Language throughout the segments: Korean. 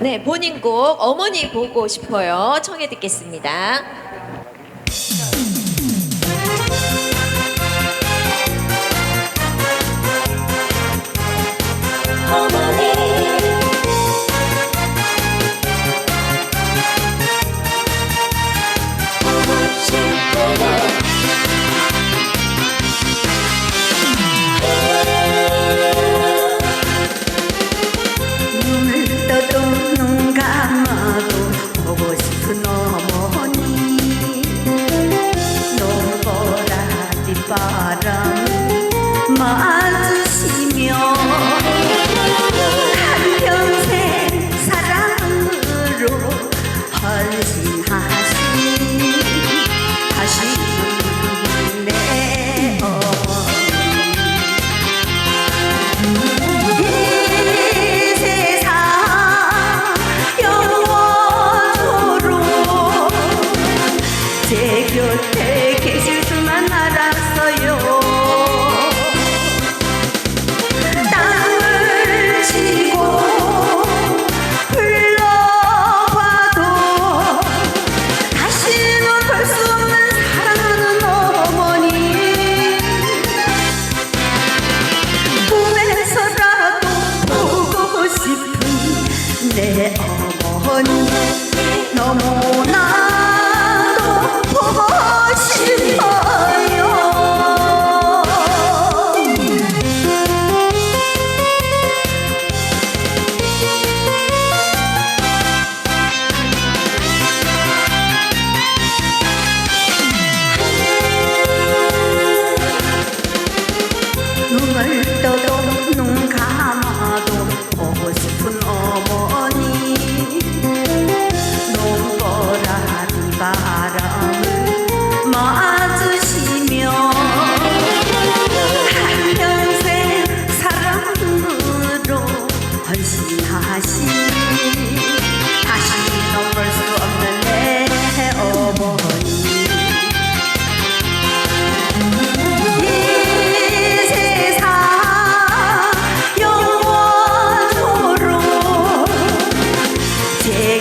네, 본인 곡 어머니 보고 싶어요. 청해 듣겠습니다. 보 곁에 계실 줄만 알았어요. 땅을 치고 흘러봐도 다시는 볼 수 없는 사랑하는 어머니. 꿈에서라도 보고 싶은 내 어머니. 너무나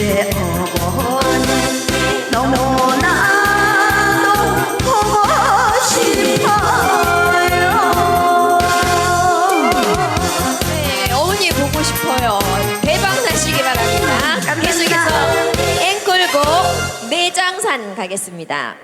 네, 어머니 보고 싶어요. 대박 나시기 바랍니다. 계속해서 앵콜곡 내장산 가겠습니다.